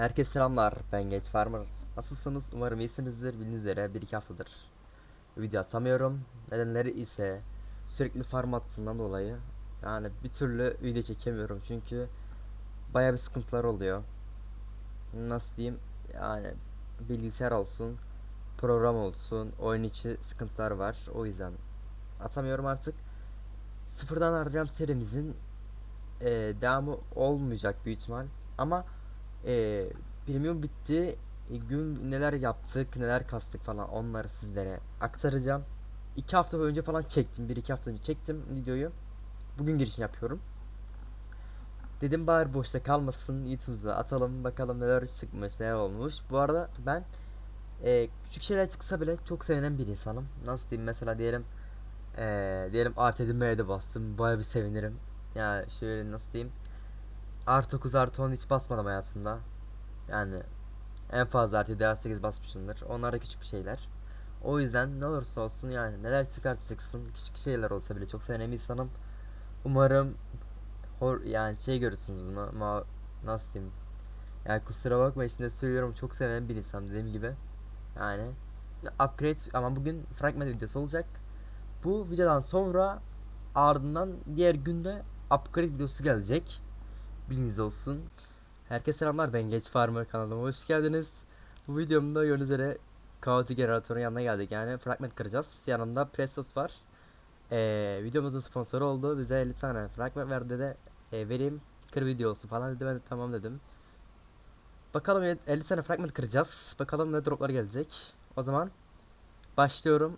Herkese selamlar. Ben Genç Farmer. Nasılsınız? Umarım iyisinizdir. Bildiğiniz üzere bir iki haftadır video atamıyorum. Nedenleri ise sürekli farm attığımdan dolayı yani bir türlü video çekemiyorum çünkü baya bir sıkıntılar oluyor. Nasıl diyeyim? Yani bilgisayar olsun, program olsun, oyun içi sıkıntılar var. O yüzden atamıyorum artık. Sıfırdan arayacağım serimizin eee, devamı olmayacak büyük ihtimal. Ama eee premium bitti. E, gün neler yaptık, neler kastık falan onları sizlere aktaracağım. İki hafta önce falan çektim. Bir iki hafta önce çektim videoyu. Bugün girişini yapıyorum. Dedim bari boşta kalmasın. YouTube'da atalım bakalım neler çıkmış, neler olmuş. Bu arada ben e, küçük şeyler çıksa bile çok sevinen bir insanım. Nasıl diyeyim mesela diyelim e, diyelim artı edinmeye de bastım. Baya bir sevinirim. Ya şöyle nasıl diyeyim. Artı 9 artı 10 hiç basmadım hayatımda. Yani en fazla artı 7 artı 8 basmışımdır. Onlar da küçük şeyler. O yüzden ne olursa olsun yani neler çıkarsa çıksın küçük şeyler olsa bile çok sevinen bir insanım. Umarım hor yani şey görürsünüz bunu ama nasıl diyeyim. Yani kusura bakma içinde söylüyorum çok seven bir insan dediğim gibi. Yani upgrade ama bugün fragment videosu olacak. Bu videodan sonra ardından diğer günde upgrade videosu gelecek. Bilginiz olsun. Herkese selamlar ben Geç Farmer kanalıma hoş geldiniz. Bu videomda gördüğünüz üzere Kaotik Generator'un yanına geldik yani fragment kıracağız. Yanında Prestos var. Ee, videomuzun sponsoru oldu. Bize 50 tane fragment verdi de e, vereyim kır videosu falan dedi ben de tamam dedim. Bakalım 50 tane fragment kıracağız. Bakalım ne droplar gelecek. O zaman başlıyorum.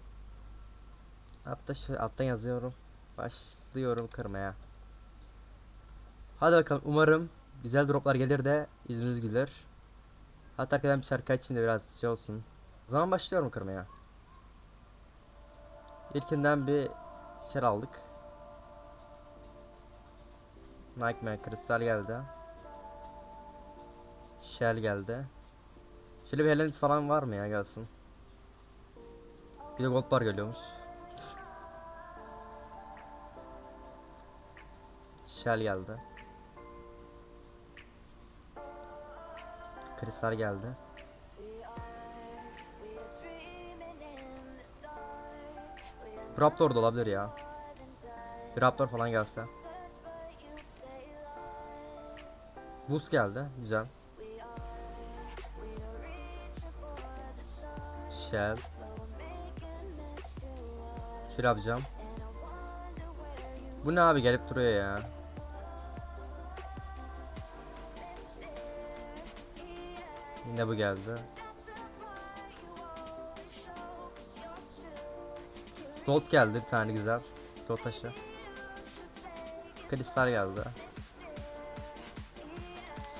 Hatta şöyle alttan yazıyorum. Başlıyorum kırmaya. Hadi bakalım umarım güzel droplar gelir de yüzümüz güler. Hatta arkadan bir şarkı açayım da biraz şey olsun. O zaman başlıyorum kırmaya. İlkinden bir şey aldık. Nightmare kristal geldi. Shell geldi. Şöyle bir Helenis falan var mı ya gelsin. Bir de gold bar geliyormuş. Shell geldi. Kristal geldi. Raptor da olabilir ya. Bir Raptor falan gelse. Boost geldi. Güzel. Shell. Şöyle yapacağım. Bu ne abi gelip duruyor ya. Yine bu geldi. Slot geldi bir tane güzel. Slot taşı. Kristal geldi.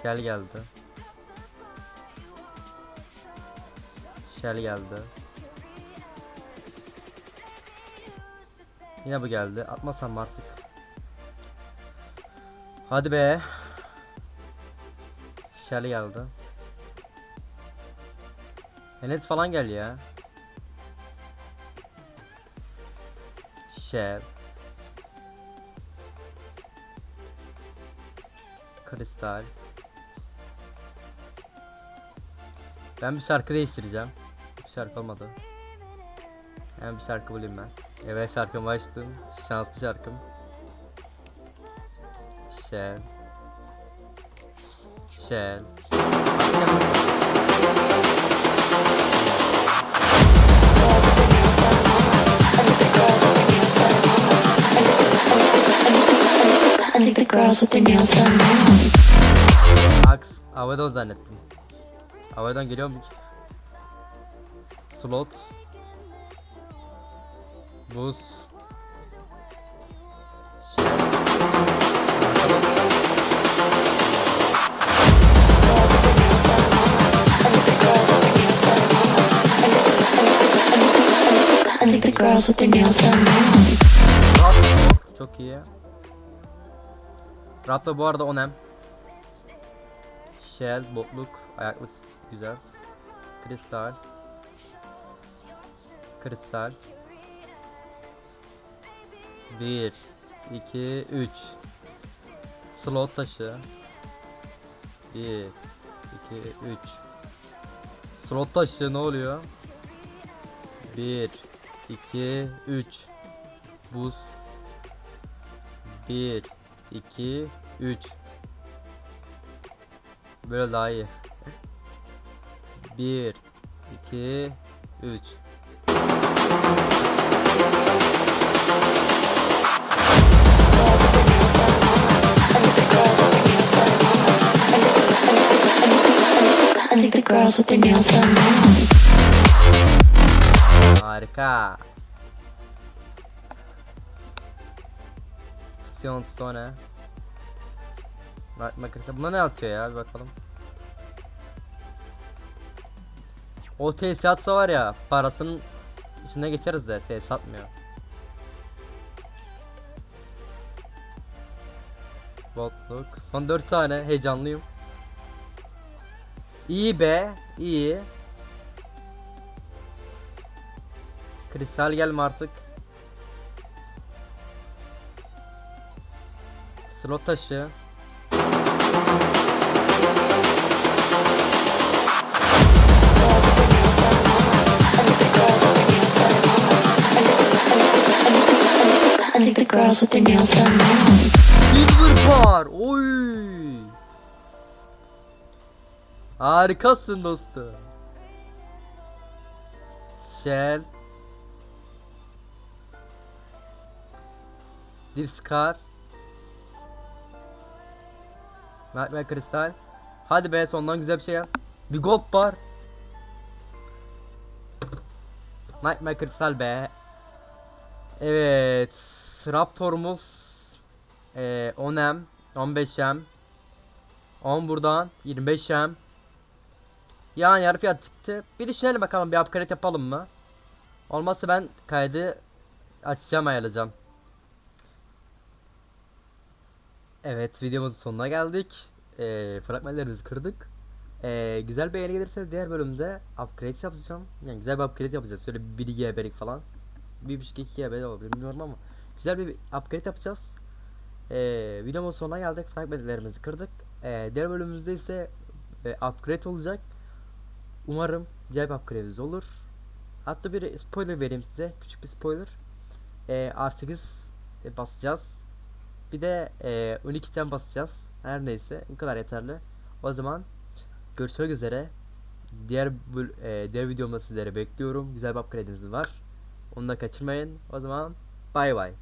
Shell geldi. Shell geldi. Yine bu geldi. Atmasam artık? Hadi be. Shell geldi. Enet falan gel ya. Shell. Kristal. Ben bir şarkı değiştireceğim. Bir şarkı olmadı. Hemen bir şarkı bulayım ben. Evet şarkımı açtım. Şanslı şarkım. Shell. Shell. Think the girls with their nails done now. Aks Avadan zannettim. Avadan geliyor mu? Slot. Buz. I think the girls with their nails done now. Çok iyi. Raptor bu arada 10M. Shell, botluk, ayaklık güzel. Kristal. Kristal. 1 2 3 Slot taşı. 1 2 3 Slot taşı ne oluyor? 1 2 3 Buz 1 2 3 Böyle daha iyi. 1 2 3 I Fusion Stone. Bak makarası. Buna ne atıyor ya bir bakalım. O TS atsa var ya parasının içine geçeriz de TS atmıyor. Botluk. Son 4 tane heyecanlıyım. İyi be, iyi. Kristal gelme artık. Done now. Silver. Oy. Harikasın dostum. Shell. Deep Scar. Nightmare Kristal. Hadi be sondan güzel bir şey yap. Bir gold bar. Nightmare Kristal be. Evet. Raptor'umuz ee, 10M 15M 10 buradan 25M Yani yarı fiyat çıktı. Bir düşünelim bakalım bir upgrade yapalım mı? Olmazsa ben kaydı açacağım ayarlayacağım. Evet videomuzun sonuna geldik. Ee, fragmanlarımızı kırdık. Ee, güzel beğeni gelirse diğer bölümde upgrade yapacağım. Yani güzel bir upgrade yapacağız. Şöyle 1 GB'lik falan. 1.5-2 GB olabilir bilmiyorum ama güzel bir upgrade yapacağız. Ee, videomuzun sonuna geldik. Fragmentlerimizi kırdık. Ee, diğer bölümümüzde ise e, upgrade olacak. Umarım güzel bir upgrade'imiz olur. Hatta bir spoiler vereyim size. Küçük bir spoiler. Ee, R8 e, basacağız. Bir de e, 12'ten basacağız. Her neyse bu kadar yeterli. O zaman görüşmek üzere. Diğer e, diğer videomda sizleri bekliyorum. Güzel bir upgrade'imiz var. Onu da kaçırmayın. O zaman bay bay.